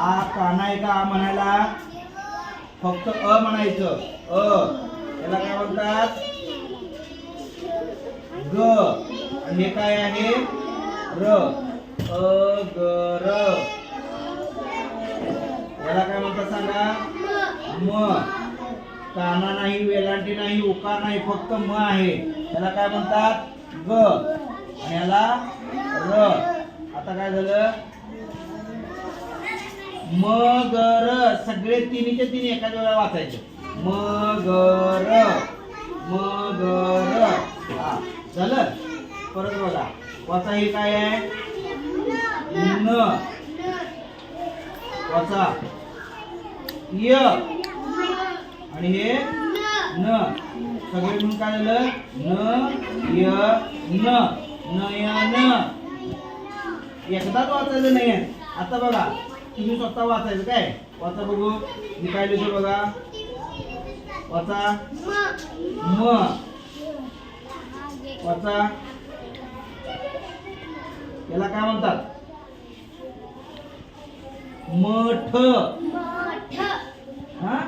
आ काना आहे का आ म्हणायला? फक्त अ म्हणायचं. अ. याला काय म्हणतात? ग. आणि हे काय आहे? र. अ ग र. याला काय म्हणतात सांगा? म. काना नाही वेलांटी नाही उकार नाही फक्त म आहे. याला काय म्हणतात? ग. आणि याला र. आता काय झालं? मगर सगळे तिन्हीच्या तिन्ही एकाच वेळा वाचायचे. मगर मगर. हा झालं? परत बघा वाचा हे काय आहे? न. वाचा. य. आणि हे? न. सगळे म्हणून काय झालं? न य न. नयन. एकदाच वाचायचं नाही आता बघा. तुम्ही स्वतः वाचायचं काय? वाचा बघू. मी काय लिहितो बघा? वाचा. म. वाचा. याला काय म्हणतात? मठ. हा?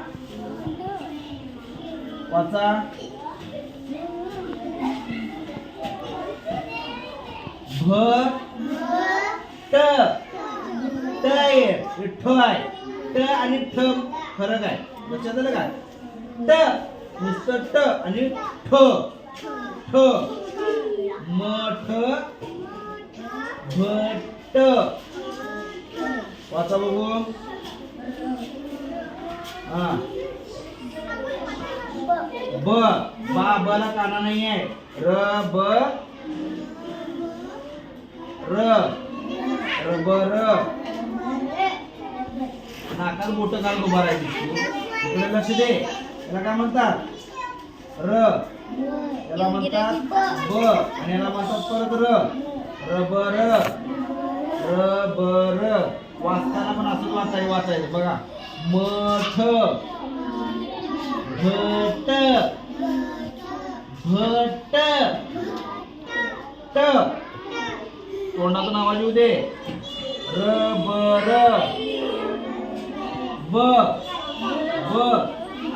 वाचा. भ. त आहे. ठ आहे. ट आणि ठ फरक आहे. लक्षात आलं का? ट नुसतं ट आणि ठ. ठ. मठ भट. वाचा बघू. हा. ब. बा बला काना नाही आहे र. ब र. रबर नाकात मोठं घाल उभा राहायची. इकडे लक्ष दे. याला काय म्हणतात? र. याला म्हणतात ब. आणि याला म्हणतात परत र. रबर. रबर. वाचताना पण असंच वाचायचं वाचायचं. बघा. मठ. घट. घट. तोंडातून आवाज येऊ दे रबर. ब. ब.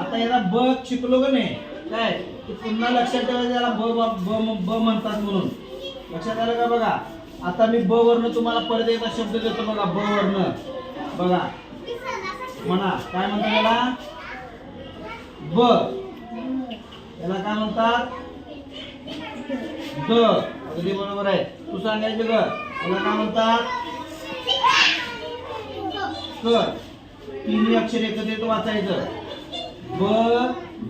आता याला ब शिकलो का नाही? काय? की पुन्हा लक्षात ठेवायचं याला ब ब ब ब म्हणतात म्हणून. लक्षात आलं का बघा? आता मी ब वर्ण तुम्हाला परत एकदा शब्द देतो बघा ब वर्ण बघा. म्हणा काय म्हणतात याला? ब. याला काय म्हणतात? द. अगदी बरोबर आहे. तू सांगायचं ग. याला काय म्हणतात? क. तिन्ही अक्षर एकत्रित वाचायचं ब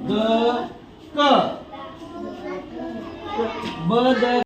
द क. ब द